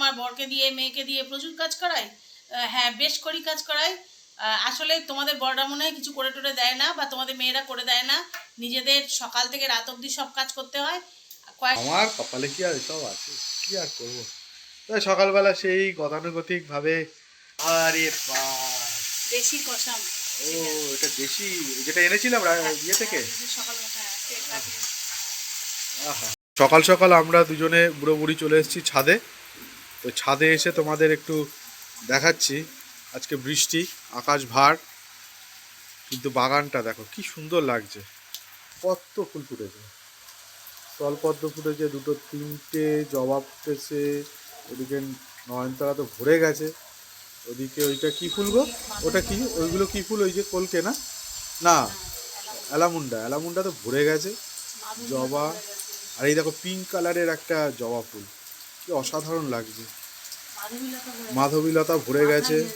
আমার বরকে দিয়ে মেয়েকে দিয়ে প্রচুর কাজ করাই হ্যাঁ বেশ করি কাজ করাই আসলে তোমাদের বড়রা মনে হয় কিছু করে টোরে দেয় না বা তোমাদের মেয়েরা করে দেয় না। নিজেদের সকাল থেকে রাত অবধি সব কাজ করতে হয়। আমার কপালে কি আর এসব আছে? কি আর করব? তাই সকালবেলা সেই গতানুগতিক ভাবে আরে দেশি কষাম ও এটা দেশি যেটা এনেছিলাম রা- ইয়ে থেকে হ্যাঁ আহা। সকাল সকাল আমরা দুজনে বুড়ো বুড়ি চলে এসেছি ছাদে। তো ছাদে এসে তোমাদের একটু দেখাচ্ছি। আজকে বৃষ্টি, আকাশ ভার, কিন্তু বাগানটা দেখো কি সুন্দর লাগছে। কত ফুল ফুটেছে। স্থলপদ্ম ফুটেছে, দুটো তিনটে, জবা ফুটেছে ওদিকে নয়নতারা তো ভরে গেছে। ওদিকে ওইটা কি ফুল গো? ওটা কি? ওইগুলো কি ফুল? ওই যে কলকে না? না, অ্যালামুন্ডা। অ্যালামুন্ডা তো ভরে গেছে। জবা, আর এই দেখো পিঙ্ক কালারের একটা জবা ফুল। কি অসাধারণ লাগছে। মাধবীলতা বলে- ভরে গেছে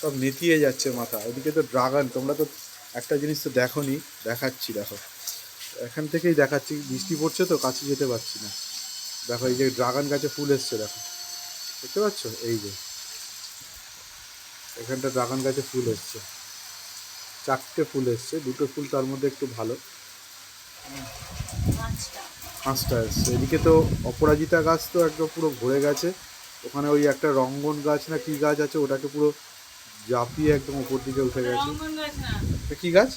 সব নেতিয়ে যাচ্ছে মাথা। ওদিকে তো ড্রাগন তোমরা তো একটা জিনিস তো দেখো নি দেখাচ্ছি দেখো। এখান থেকেই দেখাচ্ছি বৃষ্টি পড়ছে তো কাছে যেতে পারছি না। দেখো এই যে ড্রাগন গাছে ফুল এসছে দেখো। দেখতে পাচ্ছ? এই যে। এখানটা ড্রাগন গাছে ফুল এসছে। চারটে ফুল এসছে দুটো ফুল তার মধ্যে একটু ভালো। পাঁচটা এসছে। এদিকে তো অপরাজিতা গাছ তো একদম পুরো ভরে গেছে। ওখানে ওই একটা রঙ্গন গাছ না কি গাছ আছে ওটাকে পুরো জাপিয়ে একদম উপর দিকে উঠে গেছে। কি গাছ?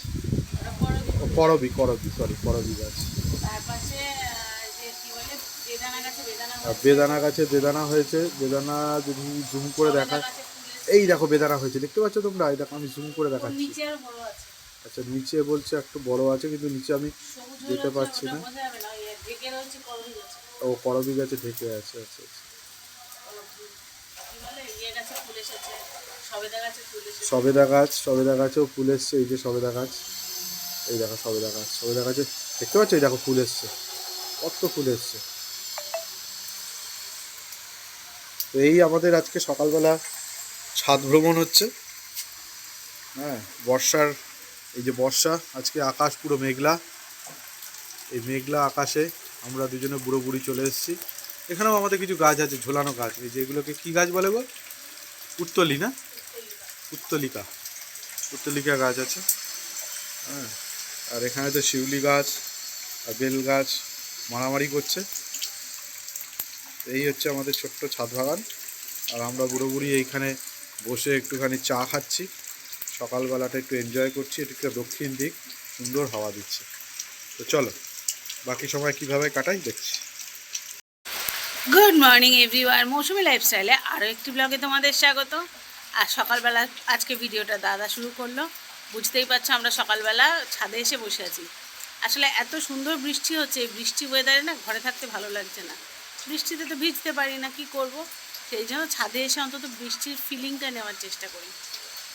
করবি। করবি সরি করবি গাছ। বেদানা গাছে বেদানা হয়েছে। বেদানা গাছে বেদানা হয়েছে। বেদানা যদি জুম করে দেখা। এই দেখো বেদানা হয়েছে। দেখতে পাচ্ছ তোমরা? এই দেখো আমি জুম করে দেখাচ্ছি। আচ্ছা নিচে বলছে একটু বড় আছে কিন্তু নিচে আমি যেতে পারছি না। ও করবি গাছে ঢেকে আছে আচ্ছা আচ্ছা। ইয়ে। সবেদা গাছ সবেদা গাছেও ফুল এসছে এই যে সবেদা গাছ। এই দেখো সবেদা গাছ সবেদা গাছে দেখতে পাচ্ছ? এই দেখো ফুল এসছে কত ফুল এসছে। তো এই আমাদের আজকে সকালবেলা ছাদ ভ্রমণ হচ্ছে। হ্যাঁ বর্ষার এই যে বর্ষা আজকে আকাশ পুরো মেঘলা। এই মেঘলা আকাশে আমরা দুজনে বুড়ো বুড়ি চলে এসেছি। এখানেও আমাদের কিছু গাছ আছে, ঝোলানো গাছ। এই যে এগুলোকে কী গাছ বলে গো উত্তলি না? উত্তলিকা। উত্তলিকা গাছ আছে। হ্যাঁ। আর এখানে তো শিউলি গাছ আর বেল গাছ মারামারি করছে। এই হচ্ছে আমাদের ছোট্ট ছাদ বাগান। আর আমরা বুড়ো বুড়ি এইখানে বসে একটুখানি চা খাচ্ছি। সকালবেলাটা একটু এনজয় করছি। এটা একটা দক্ষিণ দিক। সুন্দর হাওয়া দিচ্ছে। তো চলো। বাকি সময় কীভাবে কাটাই দেখছি। গুড মর্নিং এভরিওয়ান মৌসুমি লাইফস্টাইলে আরও একটি ব্লগে তোমাদের স্বাগত। আর সকালবেলা আজকে ভিডিওটা দাদা শুরু করল। বুঝতেই পারছ আমরা সকালবেলা ছাদে এসে বসে আছি। আসলে এত সুন্দর বৃষ্টি হচ্ছে বৃষ্টি ওয়েদারে না ঘরে থাকতে ভালো লাগছে না। বৃষ্টিতে তো ভিজতে পারি না, কি করব? সেই জন্য ছাদে এসে অন্তত বৃষ্টির ফিলিংটা নেওয়ার চেষ্টা করি।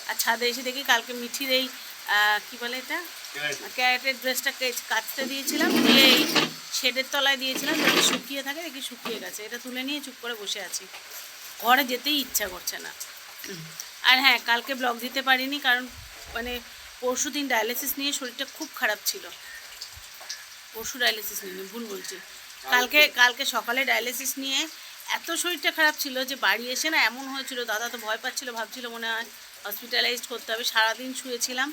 আর ছাদে এসে দেখি কালকে মিঠির এই কি বলে এটা? ক্যারেটের ড্রেসটা কাচতে দিয়েছিলাম দিয়ে এই শেডের তলায় দিয়েছিলাম যাতে শুকিয়ে থাকে দেখি শুকিয়ে গেছে। এটা তুলে নিয়ে চুপ করে বসে আছি। ঘরে যেতেই ইচ্ছা করছে না। আর হ্যাঁ কালকে ব্লগ দিতে পারিনি কারণ মানে পরশু দিন ডায়ালিসিস নিয়ে শরীরটা খুব খারাপ ছিল। পরশু ডায়ালিসিস নিয়ে ভুল বলছি। কালকে কালকে? সকালে ডায়ালিসিস নিয়ে এত শরীরটা খারাপ ছিল যে বাড়ি এসে না এমন হয়েছিল দাদা তো ভয় পাচ্ছিল ভাবছিল মনে হয় হসপিটালাইজড করতে হবে। সারাদিন শুয়েছিলাম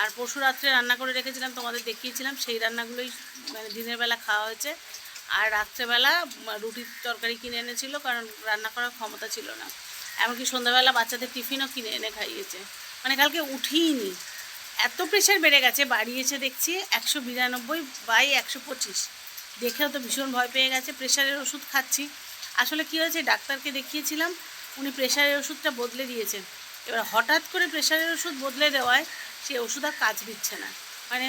আর পরশু রাত্রে রান্না করে রেখেছিলাম, তোমাদের দেখিয়েছিলাম, সেই রান্নাগুলোই মানে দিনের বেলা খাওয়া হয়েছে। আর রাত্রেবেলা রুটির তরকারি কিনে এনেছিল, কারণ রান্না করার ক্ষমতা ছিল না। এমনকি সন্ধ্যাবেলা বাচ্চাদের টিফিনও কিনে এনে খাইয়েছে। মানে কালকে উঠিনি এত প্রেশার বেড়ে গেছে, বাড়ি এসে দেখছি একশো বিরানব্বই বাই একশো পঁচিশ। দেখেও তো ভীষণ ভয় পেয়ে গেছে প্রেশারের ওষুধ খাচ্ছি। আসলে কী হয়েছে, ডাক্তারকে দেখিয়েছিলাম, উনি প্রেশারের ওষুধটা বদলে দিয়েছেন। এবার হঠাৎ করে প্রেশারের ওষুধ বদলে দেওয়ায় সেই ওষুধ আর কাজ দিচ্ছে না। মানে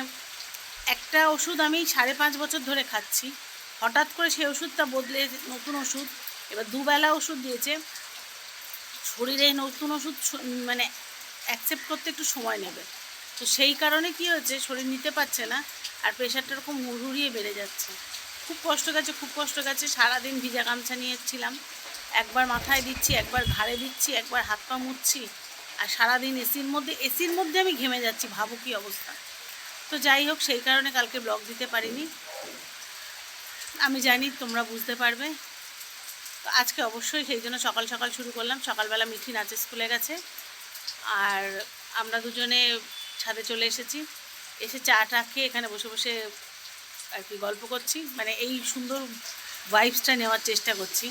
একটা ওষুধ আমি সাড়ে পাঁচ বছর ধরে খাচ্ছি, হঠাৎ করে সেই ওষুধটা বদলে নতুন ওষুধ, এবার দুবেলা ওষুধ দিয়েছে। শরীরে নতুন ওষুধ মানে অ্যাকসেপ্ট করতে একটু সময় নেবে। তো সেই কারণে কি হচ্ছে শরীর নিতে পারছে না আর প্রেশারটা এরকম হুড়িয়ে বেড়ে যাচ্ছে। খুব কষ্ট গেছে, খুব কষ্ট গেছে। সারাদিন ভিজা গামছা নিয়েছিলাম একবার মাথায় দিচ্ছি, একবার ঘাড়ে দিচ্ছি, একবার হাত পা মুছছি আর সারাদিন এসির মধ্যে এসির মধ্যে আমি ঘেমে যাচ্ছি, ভাবো কি অবস্থা। তো যাই হোক, সেই কারণে কালকে ব্লগ দিতে পারিনি। আমি জানি তোমরা বুঝতে পারবে। তো আজকে অবশ্যই সেই জন্য সকাল সকাল শুরু করলাম। সকালবেলা মিঠি নাচে স্কুলে গেছে। আর আমরা দুজনে ছাদে চলে এসেছি। এসে চা টা খেয়ে এখানে বসে বসে আর কি গল্প করছি। মানে এই সুন্দর ভাইবসটা নেওয়ার চেষ্টা করছি।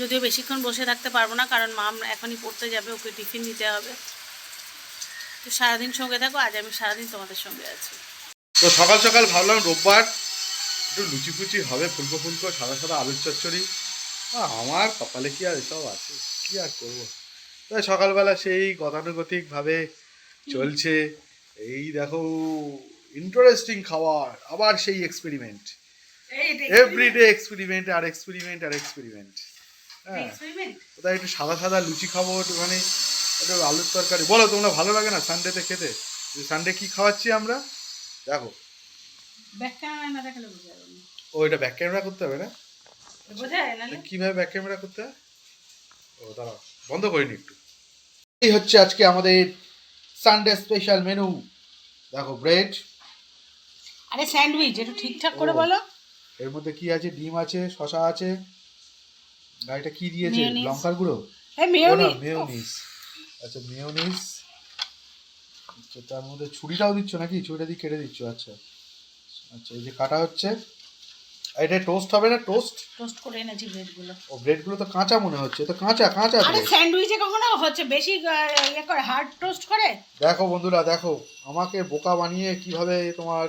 যদিও বেশিক্ষণ বসে থাকতে পারব না কারণ মাম এখনই পড়তে যাবে ওকে টিফিন দিতে হবে। তো সারাদিন সঙ্গে থাকো আজ আমি সারাদিন তোমাদের সঙ্গে আছি। তো সকাল সকাল ভাবলাম রোববার একটু লুচি ফুচি হবে ফুলকো ফুলকো সাদা সাদা আলুর চচ্চড়ি। আমার কপালে কি আর এসব আছে? কি আর করব? তাই সকালবেলা সেই গতানুগতিকভাবে চলছে। এই দেখো ইন্টারেস্টিং খাবার আবার সেই এক্সপেরিমেন্ট এভরিডে এক্সপেরিমেন্ট আর এক্সপেরিমেন্ট আর এক্সপেরিমেন্ট হ্যাঁ। কোথায় একটু সাদা সাদা লুচি খাব একটুখানি একটু আলুর তরকারি। বলো তোমরা ভালো লাগে না সানডেতে খেতে? সানডে কি খাওয়াচ্ছি আমরা? দেখো। ও এটা ব্যাক ক্যামেরা করতে হবে না? কীভাবে ব্যাক ক্যামেরা করতে হয়? ও দাঁড়াও বন্ধ করিনি একটু। এই হচ্ছে আজকে আমাদের সানডে স্পেশাল মেনু দেখো ব্রেড আরে স্যান্ডউইচ একটু ঠিকঠাক করে। বলো। এর মধ্যে কি আছে? ডিম আছে শশা আছে। গাড়িটা কি দিয়েছে? লঙ্কার গুঁড়ো? হ্যাঁ মেয়োনিজ মেয়োনিজ আচ্ছা মেয়োনিজ আচ্ছা তার মধ্যে ছুরিটাও দিচ্ছ নাকি? ছুরিটা দিয়ে কেটে দিচ্ছ আচ্ছা। আচ্ছা এই যে কাটা হচ্ছে। এটা টোস্ট হবে না? টোস্ট টোস্ট করে এনেছি ব্রেডগুলো ও ব্রেডগুলো তো কাঁচা মনে হচ্ছে। তো কাঁচা কাঁচা আরে স্যান্ডউইচে কখনো হচ্ছে? বেশি ইয়ে করে হার্ড টোস্ট করে? দেখো বন্ধুরা দেখো। আমাকে বোকা বানিয়ে কীভাবে তোমার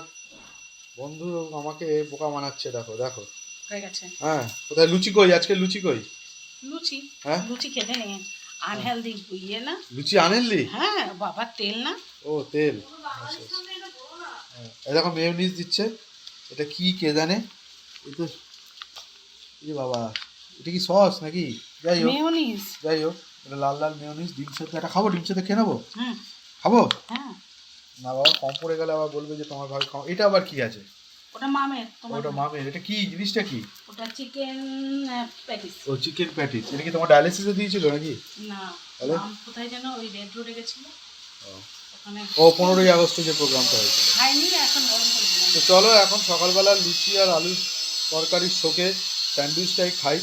বন্ধু আমাকে বোকা বানাচ্ছে দেখো দেখো। হয়ে গেছে। হ্যাঁ কোথায়? লুচি কই? আজকে লুচি কই? লুচি। হ্যাঁ? লুচি খেতে নেই। আনহেলদি ইয়ে না? লুচি আনেনলি হ্যাঁ বাবা তেল না? ও তেল। হ্যাঁ, এই দেখো মেয়োনিজ দিচ্ছে। এটা কি কে জানে? তো এই বাবা এটা কি সস নাকি? যাই হোক। মেয়োনিজ যাই হোক এটা লাল লাল মেয়োনিজ ডিম সেদ্ধ। এটা খাব ডিম সেদ্ধ খেয়ে নেব? খাব? হ্যাঁ। না বাবা কম পড়ে গেলে আবার বলবে যে তোমার ভাগে খাও এটা আবার কি আছে? ওটা মামের ওটা মামের। এটা কি? জিনিসটা কি? ওটা চিকেন প্যাটিস ও চিকেন প্যাটিস এটা কি তোমার ডায়ালিসিসে দিয়েছিল নাকি? না তাহলে? মাম কোথায় যেন ওই রেড রোডে গেছিল। ও। পনেরোই আগস্টে যে প্রোগ্রামটা হয়েছিল। খাইনি এখন গরম তো চলো এখন সকালবেলা লুচি আর আলু তরকারির শোকে স্যান্ডউইচটাই খাই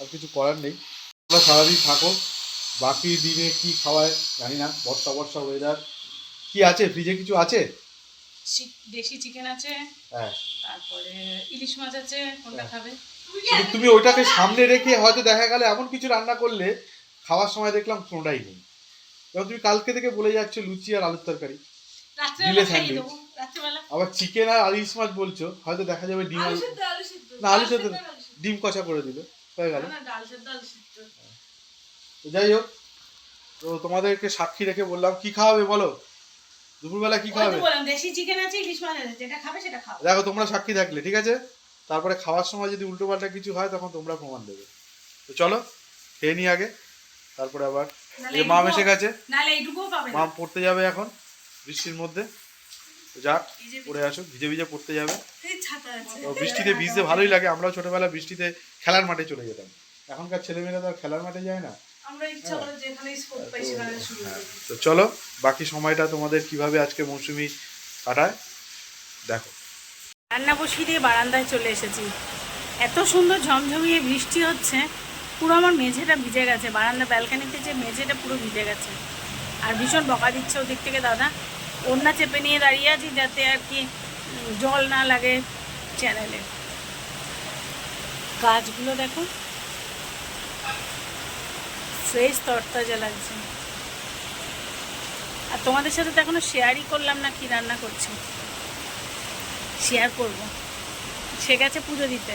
আর কিছু করার নেই। তোমরা সারাদিন থাকো বাকি দিনে কি খাওয়ায় জানি না বর্ষা বর্ষা ওয়েদার কি আছে? ফ্রিজে কিছু আছে? দেশি চিকেন আছে হ্যাঁ। তারপরে ইলিশ মাছ আছে কোনটা খাবে? কিন্তু তুমি ওইটাকে সামনে রেখে হয়তো দেখা গেলে এমন কিছু রান্না করলে খাওয়ার সময় দেখলাম কোনোটাই নেই। এবার তুমি কালকে থেকে বলে যাচ্ছ লুচি আর আলুর তরকারি। আবার চিকেন আর ইলিশ মাছ বলছো হয়তো দেখা যাবে ডিম আলু না আলু সেদ্ধ ডিম কষা করে দিলে হয়ে গেল। যাই হোক তো তোমাদেরকে সাক্ষী রেখে বললাম কি খাওয়াবে বলো? দুপুরবেলা কি ওই তো বললাম দেশি চিকেন আছে ইলিশ মাছ আছে যেটা খাবে সেটা খাও। দেখো তোমরা সাক্ষী থাকলে ঠিক আছে? তারপরে খাওয়ার সময় যদি উল্টো পাল্টা কিছু হয় তখন তোমরা প্রমাণ দেবে। তো চলো খেয়ে নি আগে। তারপরে আবার এই মাম এসে গেছে। মাম পড়তে যাবে এখন বৃষ্টির মধ্যে। যাক পড়ে আসুক ভিজে ভিজে পড়তে যাবে। বৃষ্টিতে ভিজতে ভালোই লাগে আমরাও ছোটবেলা বৃষ্টিতে খেলার মাঠে চলে যেতাম। এখনকার ছেলেমেয়েরা তো আর খেলার মাঠে যায় না। আমরা ইচ্ছা করে যেখানে স্পোর্ট পাই সেখানে শুরু তো চলো বাকি সময়টা তোমাদের কীভাবে আজকে মৌসুমি কাটায় দেখো। রান্না বসিয়ে দিয়ে বারান্দায় চলে এসেছি। এত সুন্দর ঝমঝমিয়ে বৃষ্টি হচ্ছে পুরো আমার মেঝেটা ভিজে গেছে বারান্দা ব্যালকানিতে যে মেঝেটা পুরো ভিজে গেছে। আর ভীষণ বকা দিচ্ছে ওদিক থেকে দাদা। ওড়না চেপে নিয়ে দাঁড়িয়ে আছি যাতে আর কি জল না লাগে চ্যানেলে গাছগুলো দেখো ফ্রেশ তরতাজা লাগছে। আর তোমাদের সাথে তো এখনও শেয়ারই করলাম না কি রান্না করছি। শেয়ার করব। সে গেছে পুজো দিতে।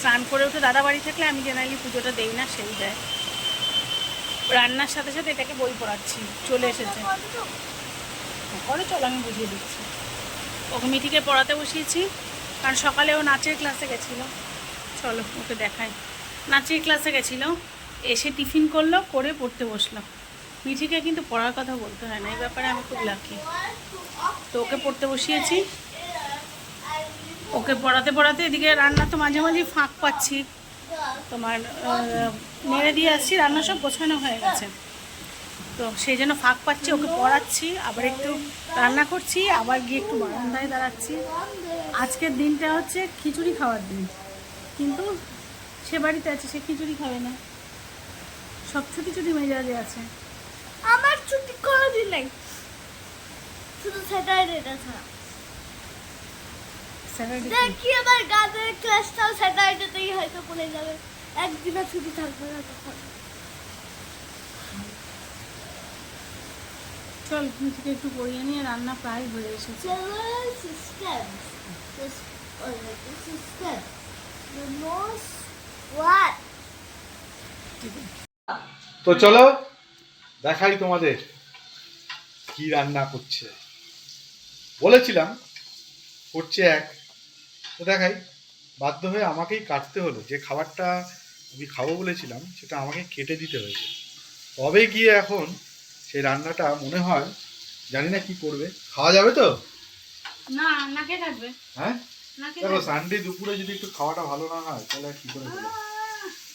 স্নান করে উঠে দাদা বাড়ি থাকলে আমি জেনারেলি পুজোটা দেই না, সেই দেয়। রান্নার সাথে সাথে এটাকে বই পড়াচ্ছি, চলে এসেছে। করে চলো, আমি বুঝিয়ে দিচ্ছি। ওকে মিঠিকে পড়াতে বসিয়েছি, কারণ সকালে ও নাচের ক্লাসে গেছিল। চলো, ওকে দেখাই। নাচের ক্লাসে গেছিল। এসে টিফিন করল, করে পড়তে বসল। মিঠিকে কিন্তু পড়ার কথা বলতে হয় না, এই ব্যাপারে আমি খুব লাকি তো ওকে পড়তে বসিয়েছি। ওকে পড়াতে পড়াতে এদিকে রান্না তো মাঝে মাঝে ফাঁক পাচ্ছি। তোমার নেড়ে দিয়ে আসছি, রান্না সব গোছানো হয়ে গেছে। তো সেই জন্য ফাঁক পাচ্ছি, ওকে পড়াচ্ছি, আবার একটু রান্না করছি, আবার গিয়ে একটু বারান্দায় দাঁড়াচ্ছি। আজকের দিনটা হচ্ছে খিচুড়ি খাওয়ার দিন। কিন্তু সে বাড়িতে আছে, সে খিচুড়ি খাবে না। সব ছুটি ছুটি মেজাজে আছে। আমার ছুটি কোনো দিন নাই। শুধু স্যাটারডেটা ছাড়া। দেখি আমার গানের ক্লাসটাও স্যাটারডেতেই হয়তো পড়ে যাবে। একদিনও ছুটি থাকবে না তখন। চল থেকে একটু পড়িয়ে নিয়ে রান্না প্রায় হয়ে এসেছে. The most what? তো চলো দেখাই তোমাদের কি রান্না করছে। বলেছিলাম করছে এক। তো দেখাই বাধ্য হয়ে আমাকেই কাটতে হলো। যে খাবারটা আমি খাব বলেছিলাম সেটা আমাকে কেটে দিতে হয়েছে। তবে গিয়ে এখন সেই রান্নাটা মনে হয় জানি না কি করবে। খাওয়া যাবে তো? না থাকবে। হ্যাঁ? দেখো সানডে দুপুরে যদি একটু খাওয়াটা ভালো না হয় তাহলে কি করে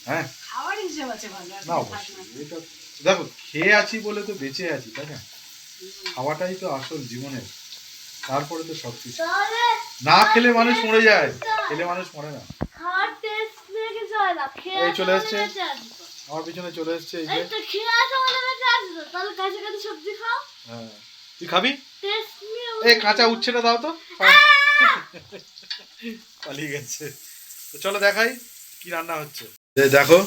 হ্যাঁ? খাওয়ার হিসেব আছে ভালো না অবশ্যই। এটা দেখো খেয়ে আছি বলে তো বেঁচে আছি তাই না? খাওয়াটাই তো আসল জীবনের তারপরে তো সব কিছু না খেলে মানুষ মরে যায় খেলে মানুষ মরে না। এই চলে এসছে। আমার পিছনে চলে এসছে এই যে। এই তো খেয়ে আসো বলে বেঁচে আছো তো। তাহলে কাছে কাছে সবজি খাও। হ্যাঁ। তুই খাবি? টেস্ট নিয়ে এ কাঁচা উচ্ছেটা দাও তো। পালিয়ে গেছে। তো চলো দেখাই কি রান্না হচ্ছে। এই দেখো।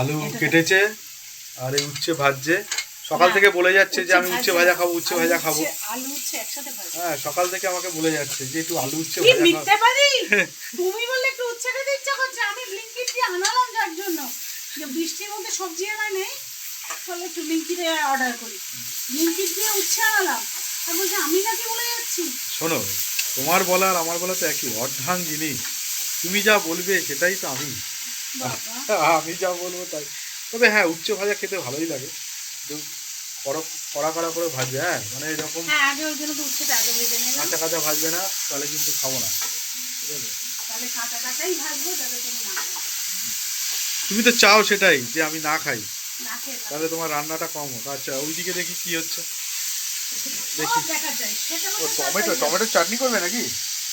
আলু কেটেছে আর এই উচ্ছে ভাজছে। সকাল থেকে বলে যাচ্ছে যে আমি উচ্ছে ভাজা খাব উচ্ছে ভাজা খাব। আলু উচ্ছে একসাথে ভাজা হ্যাঁ সকাল থেকে আমাকে বলে যাচ্ছে যে একটু আলু উচ্ছে ভাজা খাব মিথ্যে পারি তুমি বললে একটু উচ্ছে খেতে ইচ্ছা করছে আমি ব্লিঙ্কিট দিয়ে আনালাম যার জন্য। যে বৃষ্টির মধ্যে সবজি আনা নেই তাহলে একটু ব্লিঙ্কিটে অর্ডার করি। ব্লিঙ্কিট দিয়ে উচ্ছে আনালাম। আর বলছে আমি নাকি বলে যাচ্ছি? শোনো তোমার বলার আমার বলা তো একই অর্ধাঙ্গিনী। তুমি যা বলবে সেটাই তো আমি। আমি যা বলব তাই। তবে হ্যাঁ উচ্চ ভাজা খেতে ভালোই লাগে। কড়া কড়া করে ভাজবে হ্যাঁ? মানে এরকম হ্যাঁ কাঁচা কাঁচা ভাজবে না তাহলে কিন্তু খাব না। তুমি তো চাও সেটাই যে আমি না খাই। তাহলে তোমার রান্নাটা কম হোক। আচ্ছা ওইদিকে দেখি কি হচ্ছে। দেখি। টমেটো টমেটোর চাটনি করবে নাকি?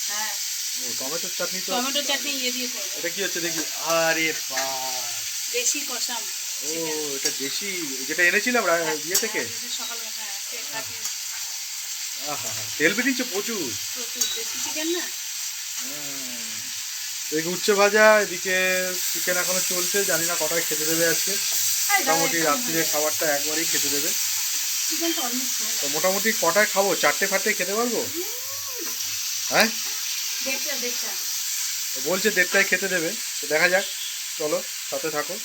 হ্যাঁ। ও টমেটোর চাটনি তো টমেটো চাটনি ইয়ে দিয়ে করব। এটা কি হচ্ছে দেখি? আরে বাস দেশি কষাম ও এটা দেশি যেটা এনেছিলাম ইয়ে থেকে? সকালে হ্যাঁ আহা। তেল বেরিয়েছে প্রচুর। প্রচুর দেশি চিকেন না? হ্যাঁ। এদিকে উচ্ছে ভাজা এদিকে চিকেন এখনও চলছে জানি না কটায় খেতে দেবে আজকে। মোটামুটি রাত্রিরে খাবারটা একবারই খেতে দেবে। তো তো মোটামুটি কটায় খাব? চারটে ফাটে খেতে পারব? হ্যাঁ? দেখতে তো বলছে দেড়টায় খেতে দেবে। তো দেখা যাক চলো সাথে থাকো।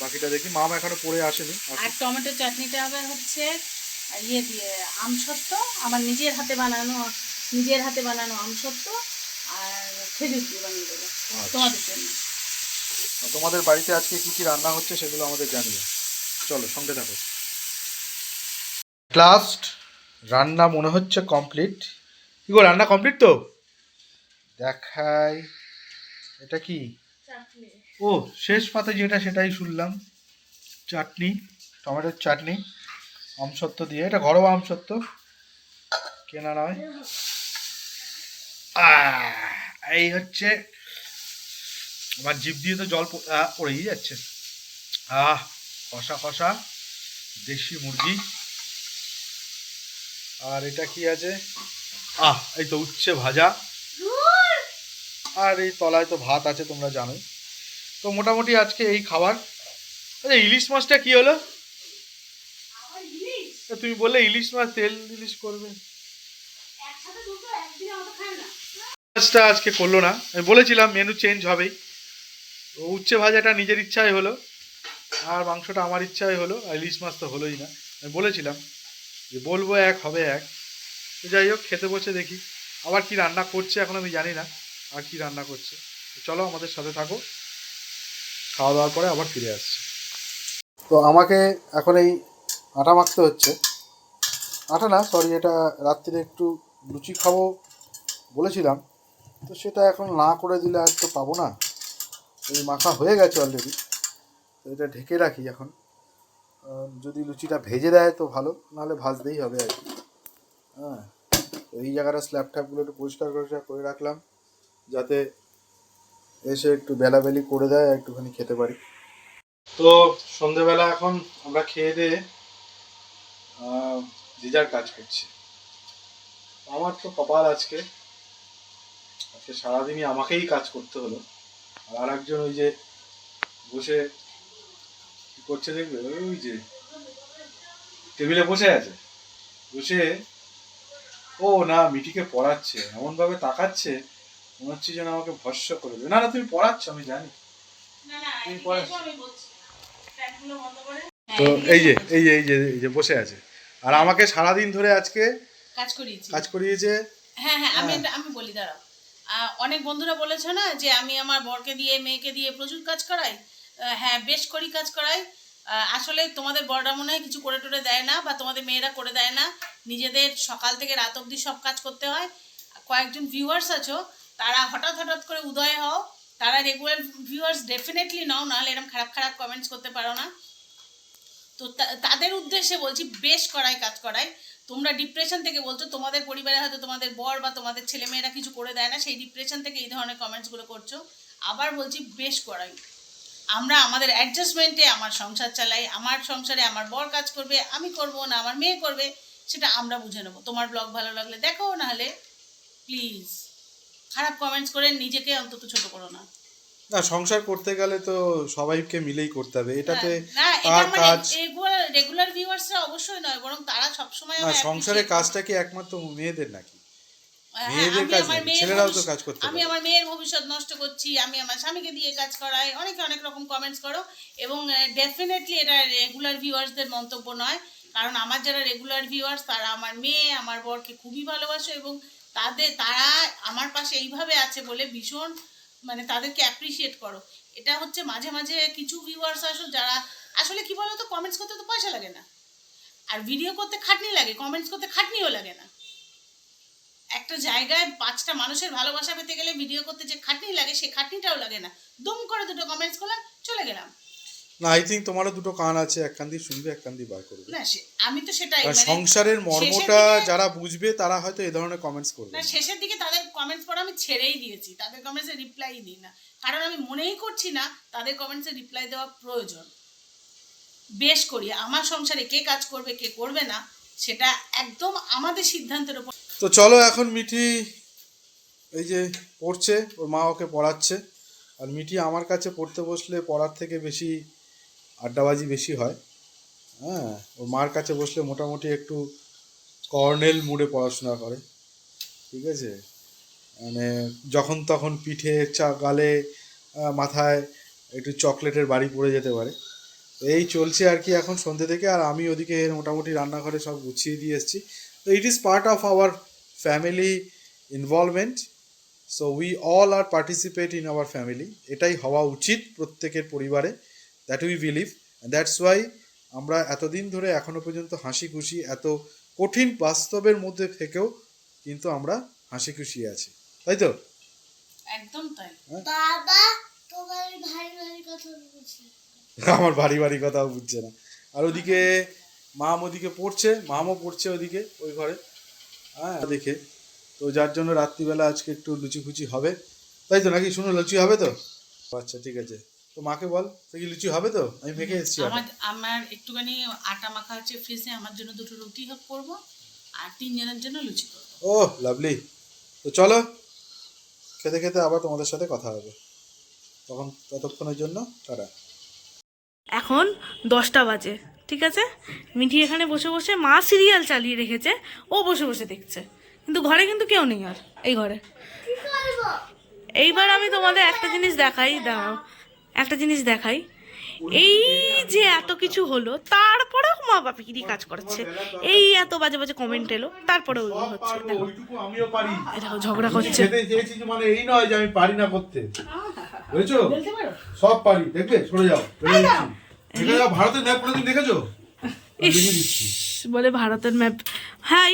বাকিটা দেখি। মাম এখনও পড়ে আসেনি আর। টমেটো চাটনিটা হবে হচ্ছে ইয়ে দিয়ে আমসত্ত্ব আমার নিজের হাতে বানানো নিজের হাতে বানানো আমসত্ত্ব আর খেজুর দিয়ে বানিয়ে দেবো। আচ্ছা। তোমাদের জন্য। তোমাদের বাড়িতে আজকে কি কি রান্না হচ্ছে সেগুলো আমাদের জানিও। চলো সঙ্গে থাকো। লাস্ট রান্না মনে হচ্ছে কমপ্লিট কি গো রান্না কমপ্লিট তো? দেখাই এটা কি? ও শেষ পাতে যেটা সেটাই শুনলাম। চাটনি টমেটোর চাটনি আমসত্ত্ব দিয়ে। এটা ঘরোয়া আমসত্ত্ব। কেনা নয়। এই হচ্ছে আমার জিভ দিয়ে তো জল পড়েই যাচ্ছে। আহ কষা কষা দেশি মুরগি। আর এটা কি আছে? আহ এই তো উচ্ছে ভাজা! আর এই তলায় তো ভাত আছে তোমরা জানোই। তো মোটামুটি আজকে এই খাবার। আচ্ছা ইলিশ মাছটা কি হলো? তুমি বললে ইলিশ মাছ তেল ইলিশ করবে। মাছটা আজকে করল না। আমি বলেছিলাম মেনু চেঞ্জ হবেই। উচ্ছে ভাজাটা নিজের ইচ্ছাই হলো। আর মাংসটা আমার ইচ্ছাই হলো আর ইলিশ মাছ তো হলোই না। আমি বলেছিলাম যে বলব এক হবে এক। তো যাই হোক খেতে বসে দেখি। আবার কি রান্না করছে এখন আমি জানি না। আর কি রান্না করছে। চলো আমাদের সাথে থাকো। খাওয়া দাওয়ার পরে আবার ফিরে আসছি। তো আমাকে এখন এই আটা মাখতে হচ্ছে। আটা না সরি এটা রাত্রিরে একটু লুচি খাব বলেছিলাম। তো সেটা এখন না করে দিলে আর তো পাবো না। এই মাখা হয়ে গেছে অলরেডি তো এটা ঢেকে রাখি এখন। যদি লুচিটা ভেজে দেয় তো ভালো, নাহলে ভাজতেই হবে আর কি। হ্যাঁ এই জায়গাটা স্ল্যাব ট্যাপগুলো একটু পরিষ্কার করে রাখলাম। যাতে এসে একটু বেলাবেলি করে দেয় একটুখানি খেতে পারি। তো সন্ধেবেলা এখন আমরা খেয়ে দিয়ে যে যার কাজ করছি। আমার তো কপাল আজকে আজকে সারাদিনই আমাকেই কাজ করতে হলো। আর একজন ওই যে বসে কি করছে দেখবে? ওই যে টেবিলে বসে আছে। বসে ও না মিটিকে পড়াচ্ছে, এমনভাবে তাকাচ্ছে মনে হচ্ছে যেন আমাকে ভস্য করে দেবে। না না তুমি পড়াচ্ছ আমি জানি। তুমি পড়ে- তো এই যে এই যে এই যে এই যে বসে আছে। আর আমাকে সারাদিন ধরে আজকে কাজ করিয়েছি। কাজ করিয়েছে? হ্যাঁ হ্যাঁ আমি হ্যাঁ। আমি বলি দাঁড়াও। অনেক বন্ধুরা বলেছে না যে আমি আমার বরকে দিয়ে মেয়েকে দিয়ে প্রচুর কাজ করাই। হ্যাঁ বেশ করি কাজ করাই। আসলে তোমাদের বড়রা মনে হয় কিছু করে টোরে দেয় না বা তোমাদের মেয়েরা করে দেয় না। নিজেদের সকাল থেকে রাত অবধি সব কাজ করতে হয়। কয়েকজন ভিউয়ার্স আছো তারা হঠাৎ হঠাৎ করে উদয় হও। তারা রেগুলার ভিউয়ার্স ডেফিনেটলি নাও, নাহলে এরকম খারাপ খারাপ কমেন্টস করতে পারো না। তো তাদের উদ্দেশ্যে বলছি, বেশ করাই কাজ করাই তোমরা ডিপ্রেশন থেকে বলছো, তোমাদের পরিবারে হয়তো তোমাদের বর বা তোমাদের ছেলেমেয়েরা কিছু করে দেয় না, সেই ডিপ্রেশন থেকে এই ধরনের কমেন্টসগুলো করছ। আবার বলছি, বেশ করাই আমরা আমাদের অ্যাডজাস্টমেন্টে আমার সংসার চালাই, আমার সংসারে আমার বর কাজ করবে, আমি করব না, আমার মেয়ে করবে, সেটা আমরা বুঝে নেব। তোমার ব্লগ ভালো লাগলে দেখো নাহলে প্লিজ খারাপ কমেন্টস করে নিজেকে অন্তত ছোট করো না। না সংসার করতে গেলে তো সবাইকে মিলেই করতে হবে। এটাতে না এটা কার মানে কাজ? রেগুলার ভিউয়ার্সরা অবশ্যই নয় বরং তারা সবসময় না আমায় সংসারের appreciate কাজটা কি একমাত্র মেয়েদের নাকি? হ্যাঁ, মেয়েদের আমি কাজ ছেলেরাও তো কাজ করতে আমি আমার মেয়ের ভবিষ্যৎ নষ্ট করছি আমি আমার স্বামীকে দিয়ে কাজ করাই অনেকে অনেক রকম কমেন্টস করো। এবং ডেফিনেটলি এটা রেগুলার ভিউয়ার্সদের মন্তব্য নয় কারণ আমার যারা রেগুলার ভিউয়ার্স তারা আমার মেয়ে আমার বরকে খুবই ভালোবাসে এবং তাদের তারা আমার পাশে এইভাবে আছে বলে ভীষণ মানে তাদেরকে অ্যাপ্রিসিয়েট করো। এটা হচ্ছে মাঝে মাঝে কিছু ভিউয়ার্স আসো যারা, আসলে কি বলো তো কমেন্টস করতে তো পয়সা লাগে না। আর ভিডিও করতে খাটনি লাগে কমেন্টস করতে খাটনিও লাগে না। একটা জায়গায় পাঁচটা মানুষের ভালোবাসা পেতে গেলে ভিডিও করতে যে খাটনি লাগে, সে খাটনিটাও লাগে না। দুম করে দুটো কমেন্টস করলাম, চলে গেলাম। না আই থিঙ্ক তোমারও দুটো কান আছে এক কান দিয়ে শুনবে এক কান দিয়ে বার করবে। না সে আমি তো সেটাই আর মানে সংসারের মর্মটা দিকে- যারা বুঝবে তারা হয়তো এই ধরনের কমেন্টস করবে। না শেষের দিকে তাদের কমেন্টস পড়া আমি ছেড়েই দিয়েছি তাদের কমেন্টসে রিপ্লাই দিই না। কারণ আমি মনেই করছি না তাদের কমেন্টসে রিপ্লাই দেওয়া প্রয়োজন। বেশ করি আমার সংসারে কে কাজ করবে কে করবে না সেটা একদম আমাদের সিদ্ধান্তের উপর তো চলো এখন মিঠি এই যে পড়ছে ওর মা ওকে পড়াচ্ছে। আর মিঠি আমার কাছে পড়তে বসলে পড়ার থেকে বেশি আড্ডাবাজি বেশি হয়। হ্যাঁ ওর মার কাছে বসলে মোটামুটি একটু কর্নেল মুডে পড়াশোনা করে। ঠিক আছে? মানে যখন তখন পিঠে চা, গালে মাথায় একটু চকলেটের বাড়ি পড়ে যেতে পারে। এই চলছে আর কি এখন সন্ধ্যে থেকে আর আমি ওদিকে মোটামুটি রান্নাঘরে সব গুছিয়ে দিয়ে এসেছি। তো it is part of our family involvement so we all are participate in our family এটাই হওয়া উচিত প্রত্যেকের পরিবারে। That we believe that's why আমরা এতদিন ধরে এখনও পর্যন্ত হাসি খুশি এত কঠিন বাস্তবের মধ্যে থেকেও কিন্তু আমরা হাসি খুশি আছি। তাই তো? একদম তাই। বাবা তোমার ভাই ভাই কথা বলছি। আমার বাড়ি বাড়ি কথাও বুঝছে না। আর ওদিকে মাম ওদিকে পড়ছে মামও পড়ছে ওদিকে ওই ঘরে। হ্যাঁ দেখে। তো যার জন্য রাত্রিবেলা আজকে একটু লুচি ফুচি হবে। তাই তো নাকি? শুনো লুচি হবে তো? আচ্ছা ঠিক আছে। তো মাকে বল তো কি লুচি হবে তো? আমি মেখে এসেছি আমার আমার একটুখানি আটা মাখা আছে ফ্রিজে আমার জন্য দুটো রুটি হোক করব আর তিনজনের জন্য লুচি করব। ও লাভলি তো চলো খেতে খেতে আবার তোমাদের সাথে কথা হবে। তখন ততক্ষণের জন্য টাটা। এখন দশটা বাজে ঠিক আছে? মিঠি এখানে বসে বসে মা সিরিয়াল চালিয়ে রেখেছে ও বসে বসে দেখছে। কিন্তু ঘরে কিন্তু কেউ নেই আর এই ঘরে। এইবার আমি তোমাদের একটা জিনিস দেখাই দাঁড়াও। একটা জিনিস দেখাই। এই যে এত কিছু হলো তারপরেও মা বাপিকিরি কাজ করছে এই এত বাজে বাজে কমেন্ট এলো তারপরে ওইগুলো হচ্ছে দেখো। ওইটুকু আমিও পারি। এই ঝগড়া করছে। মানে এই নয় যে আমি পারি না করতে। বুঝেছ? সব পারি। দেখবে সরে যাও। ভারতের ম্যাপ কোনোদিন দেখেছ? আমি দেখিয়ে দিচ্ছি। ইস, বলে ভারতের ম্যাপ হাই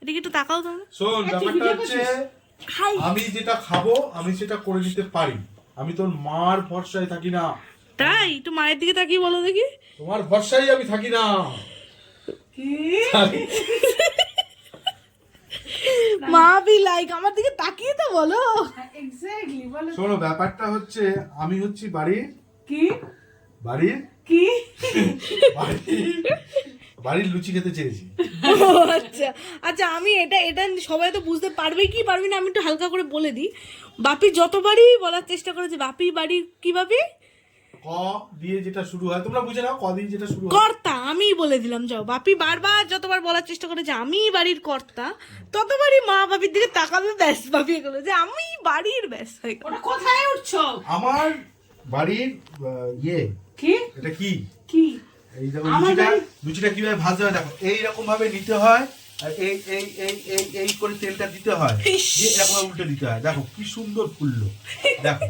এদিকে একটু তাকাও তোমরা শোন ব্যাপারটা হচ্ছে আমি যেটা খাব আমি সেটা করে দিতে পারি। আমি তোর মার ভরসায় থাকি না। তাই? একটু মায়ের দিকে তাকিয়ে বলো দেখি। তোমার ভরসায় আমি থাকি না। মা বি লাইক আমার দিকে তাকিয়ে তো বলো। এক্স্যাক্টলি বলো শোনো ব্যাপারটা হচ্ছে আমি হচ্ছি বাড়ির কি? বাড়ির কি? বাড়ির লুচি খেতে চেয়েছি। আচ্ছা আচ্ছা আমি এটা এটা সবাই তো বুঝতে পারবে কি পারবে না আমি একটু হালকা করে বলে দিই। বাপি যতবারই বলার চেষ্টা করেছে বাপি বাড়ি কি বাপি? ক দিয়ে যেটা শুরু হয় তোমরা বুঝে নাও ক দিয়ে যেটা শুরু হয়। কর্তা আমি বলে দিলাম যাও। বাপি বারবার যতবার বলার চেষ্টা করেছে আমি বাড়ির কর্তা। ততবারই মা বাপির দিকে তাকাবে ব্যাস বাপি এগুলো যে আমি বাড়ির ব্যাস হয়ে গেল। ওটা কোথায় উঠছো? আমার বাড়ির ইয়ে কি? এটা কি? কি? এই দেখো লুচিটা লুচিটা কীভাবে ভাজতে হয় দেখো এই রকম ভাবে নিতে হয় আর এই এই এই এই এই করে তেলটা দিতে হয়। দিয়ে এরকম উল্টে দিতে হয়। দেখো কি সুন্দর ফুললো। দেখো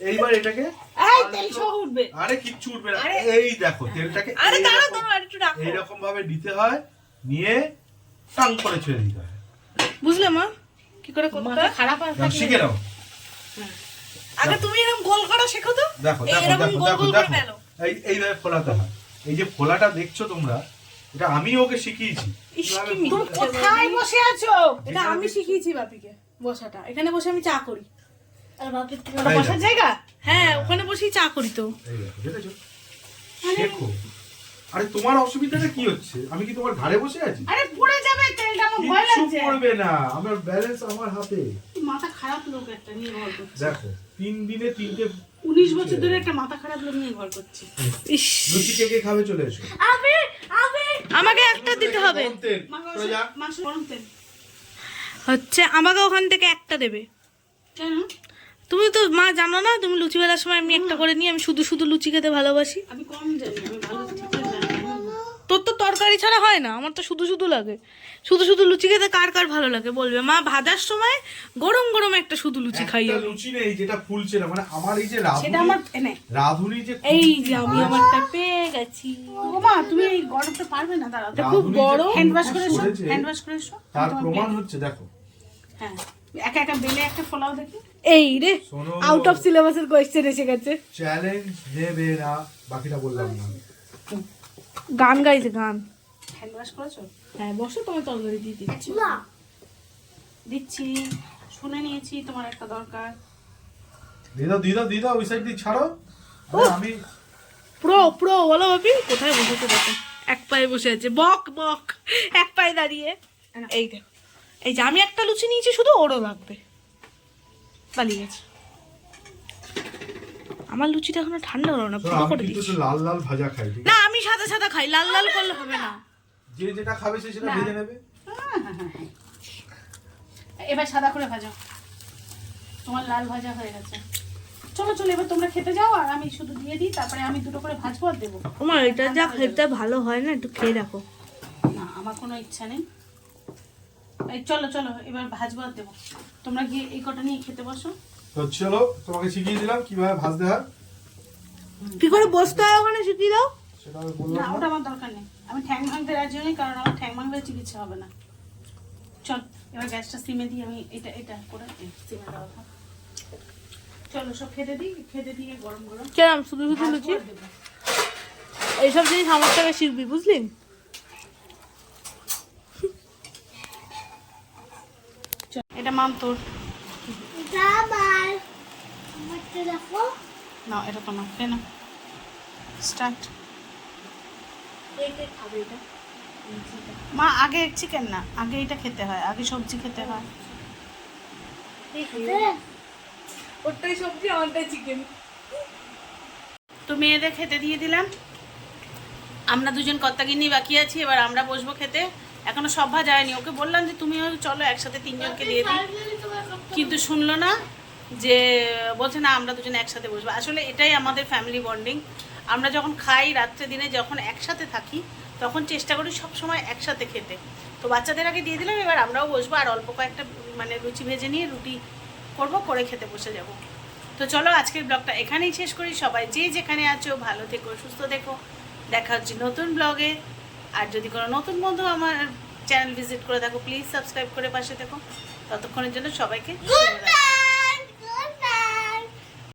এইবার এটাকে এই তেল সহ উঠবে। আরে কিচ্ছু উঠবে না। এই দেখো তেলটাকে আরে দাঁড়া এইরকম- একটু রাখো। এইরকম ভাবে নিতে হয় নিয়ে টাং করে ছেড়ে দিতে হয়। বুঝলে মা? কি করে করতে খারাপ শিখে নাও। আগে তুমি এরকম গোল করা শেখো তো। দেখো দেখো দেখো দেখো এইভাবে ফোলাতে হয়। এই যে ফোলাটা দেখছ তোমরা এটা আমি ওকে শিখিয়েছি। হয়। কোথায় বসে আছো? এটা আমি শিখিয়েছি বাপিকে বসাটা। এখানে বসে আমি চা করি। আর বাপের বসার জায়গা? হ্যাঁ ওখানে বসেই চা করি তো। দেখো, আরে তোমার অসুবিধাটা কি হচ্ছে? আমি কি তোমার ঘাড়ে বসে আছি? আরে পড়ে যাবে তেলটা আমার ভয় লাগছে। করবে না। আমার ব্যালেন্স আমার হাতে। মাথা খারাপ লোক একটা নিয়ে দেখো তিন দিনে তিনটে উনিশ বছর ধরে একটা মাথা খারাপ লোক নিয়ে ঘর করছে। লুচি কে কে খাবে চলে এসো। আবে আবে। আমাকে একটা দিতে হবে। মাংস গরম তেল। হচ্ছে আমাকে ওখান থেকে একটা দেবে। কেন? তুমি তো মা জানো না তুমি লুচি বেলার সময় আমি একটা করে নিই আমি শুধু শুধু লুচি খেতে ভালোবাসি। আমি কম জানি আমি ভালো ঠিক করে জানি না। তোর তো তরকারি ছাড়া হয় না আমার তো শুধু শুধু লাগে। শুধু শুধু লুচি খেতে কার কার ভালো লাগে বলবে? মা ভাজার সময় গরম গরম একটা শুধু লুচি খাই আমি। লুচি নেই যেটা ফুলছে না মানে আমার এই যে সেটা রাধুনি আমার রাধুনি যে এই যে আমি আমারটা পেয়ে গেছি। ও মা তুমি এই গরমটা পারবে না দাঁড়াও। খুব বড়। হ্যান্ড ওয়াশ করে এসো করেছে, হ্যান্ড ওয়াশ করে এসো। তার প্রমাণ হচ্ছে দেখো। হ্যাঁ। একা একা বেলে একটা ফলাও দেখি। এই রে আউট অফ সিলেবাসের কোয়েশ্চেন এসে গেছে। চ্যালেঞ্জ নেবে না বাকিটা বললাম না। গান গাইছে গান। হ্যান্ড ওয়াশ করেছ? হ্যাঁ বসো তোমার তরকারি দিয়ে দিচ্ছি। না দিচ্ছি শুনে নিয়েছি তোমার একটা দরকার। দিদা দিদা দিদা ওই সাইড দিয়ে ছাড়ো। আরে আমি প্রো প্রো বলো বাপি কোথায় বসেছে দেখো। এক পায়ে বসে আছে বক বক এক পায়ে দাঁড়িয়ে। এই দেখো এই যে আমি একটা লুচি নিয়েছি শুধু ওরও লাগবে। পালিয়ে গেছে। আমার লুচিটা এখনও ঠান্ডা হলো না পুরো করে দিচ্ছি। লাল লাল ভাজা খাই না আমি সাদা সাদা খাই লাল লাল করলে হবে না। যে যেটা খাবে সে সেটা ভেজে নেবে। এবার সাদা করে ভাজো। তোমার লাল ভাজা হয়ে গেছে। চলো চলো এবার তোমরা খেতে যাও আর আমি শুধু দিয়ে দিই তারপরে আমি দুটো করে ভাজবো আর দেবো। তোমার এটা যা খেতে ভালো হয় না একটু খেয়ে রাখো না আমার কোনো ইচ্ছা নেই। এই চলো চলো এবার ভাজবো আর দেবো। তোমরা গিয়ে এই কটা নিয়ে খেতে বসো। তো চলো তোমাকে শিখিয়ে দিলাম কীভাবে ভাজতে হয়। কি করে বসতে হয় ওখানে শিখিয়ে দাও। সেটা আমি না ওটা আমার দরকার নেই। আমি ঠ্যাং ভাঙতে রাজি হই কারণ আমার ঠ্যাং ভাঙলে চিকিৎসা হবে না। চল এবার গ্যাসটা সিমে দিয়ে আমি এটা এটা করে সিমে দেওয়া চলো সব খেতে দিই খেতে দিয়ে গরম গরম কেরাম শুধু শুধু লুচি? এইসব জিনিস আমার থেকে শিখবি বুঝলি? চল, এটা মাম তোর এটা আমার আমারটা দেখো না এটা তোমার খেয়ে না। স্টার্ট মা আগে চিকেন না আগে এটা খেতে হয় আগে সবজি খেতে হয়। ওটাই সবজি আমারটাই চিকেন তো মেয়েদের খেতে দিয়ে দিলাম। আমরা দুজন কর্তাগিন্নি বাকি আছি এবার আমরা বসবো খেতে। এখনও সভা যায়নি ওকে বললাম যে তুমিও চলো একসাথে তিনজনকে দিয়ে দিই। কিন্তু শুনলো না যে, বলছে, না, আমরা দুজন একসাথে বসবো। আসলে এটাই আমাদের ফ্যামিলি বন্ডিং আমরা যখন খাই রাত্রে দিনে, যখন একসাথে থাকি, তখন চেষ্টা করি সব সময় একসাথে খেতে। তো বাচ্চাদের আগে দিয়ে দিলাম, এবার আমরাও বসবো, আর অল্প কয়েকটা মানে রুচি ভেজে নিয়ে রুটি করব, করে খেতে বসে যাব। তো চলো, আজকের ব্লগটা এখানেই শেষ করি। সবাই যে যেখানে আছো, ভালো থেকো, সুস্থ থেকো। দেখা হচ্ছে নতুন ব্লগে। আর যদি কোনো নতুন বন্ধু আমার চ্যানেল ভিজিট করে থাকো প্লিজ সাবস্ক্রাইব করে পাশে থেকো। ততক্ষণের জন্য সবাইকে।